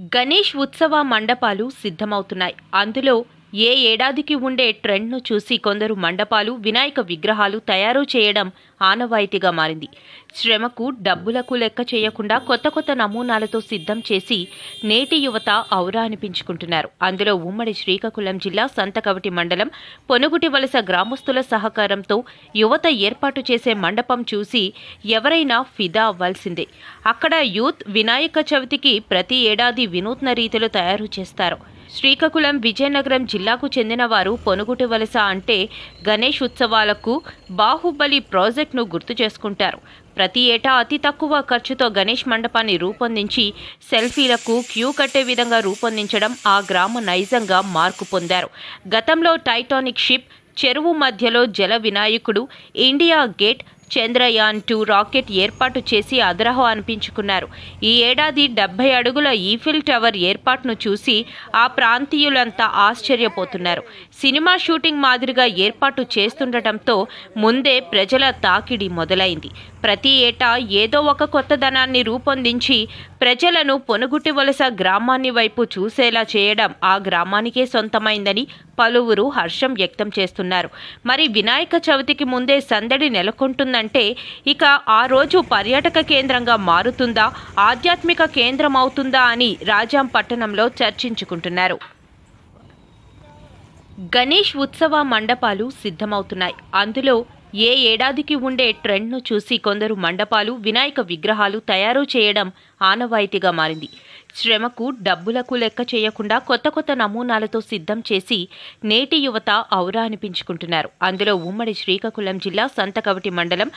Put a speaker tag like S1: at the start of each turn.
S1: గణేష్ ఉత్సవ మండపాలు సిద్ధమవుతున్నాయి. అందులో ఏ ఏడాదికి ఉండే ట్రెండ్ను చూసి కొందరు మండపాలు వినాయక విగ్రహాలు తయారు చేయడం ఆనవాయితీగా మారింది. శ్రమకు డబ్బులకు లెక్క చేయకుండా కొత్త కొత్త నమూనాలతో సిద్ధం చేసి నేటి యువత ఔరా అనిపించుకుంటున్నారు. అందులో ఉమ్మడి శ్రీకాకుళం జిల్లా సంతకవటి మండలం పొనుగుటి వలస గ్రామస్తుల సహకారంతో యువత ఏర్పాటు చేసే మండపం చూసి ఎవరైనా ఫిదా అవ్వాల్సిందే. అక్కడ యూత్ వినాయక చవితికి ప్రతి ఏడాది వినూత్న రీతిలో తయారు చేస్తారు. శ్రీకాకుళం విజయనగరం జిల్లా జిల్లాకు చెందినవారు పొనుగుటి వలస అంటే గణేష్ ఉత్సవాలకు బాహుబలి ప్రాజెక్టును గుర్తు చేసుకుంటారు. ప్రతి ఏటా అతి తక్కువ ఖర్చుతో గణేష్ మండపాన్ని రూపొందించి సెల్ఫీలకు క్యూ కట్టే విధంగా రూపొందించడం ఆ గ్రామ నైజంగా మార్కు పొందారు. గతంలో టైటానిక్ షిప్ చెరువు మధ్యలో జల వినాయకుడు India gate Chandrayaan two rocket ఏర్పాటు చేసి అదరహో అనిపించుకున్నారు. ఈ ఏడాది డెబ్బై అడుగుల ఈఫిల్ టవర్ ఏర్పాటును చూసి ఆ ప్రాంతీయులంతా ఆశ్చర్యపోతున్నారు. సినిమా షూటింగ్ మాదిరిగా ఏర్పాటు చేస్తుండటంతో ముందే ప్రజల తాకిడి మొదలైంది. ప్రతి ఏటా ఏదో ఒక కొత్తదనాన్ని రూపొందించి ప్రజలను పొనుగుటి వలస గ్రామాన్ని వైపు చూసేలా చేయడం ఆ గ్రామానికే సొంతమైందని పలువురు హర్షం వ్యక్తం చేస్తున్నారు. మరి వినాయక చవితికి ముందే సందడి నెలకొంటుందంటే ఇక ఆ రోజు పర్యాటక కేంద్రంగా మారుతుందా ఆధ్యాత్మిక కేంద్రం అవుతుందా అని రాజాం పట్టణంలో చర్చించుకుంటున్నారు. గణేష్ ఉత్సవ మండపాలు సిద్ధమవుతున్నాయి. అందులో ఏ ఏడాదికి ఉండే ట్రెండ్ను చూసి కొందరు మండపాలు వినాయక విగ్రహాలు తయారు చేయడం ఆనవాయితీగా మారింది. శ్రమకు డబ్బులకు లెక్క చేయకుండా కొత్త కొత్త నమూనాలతో సిద్ధం చేసి నేటి యువత ఔరా అనిపించుకుంటున్నారు. అందులో ఉమ్మడి శ్రీకాకుళం జిల్లా సంతకవటి మండలం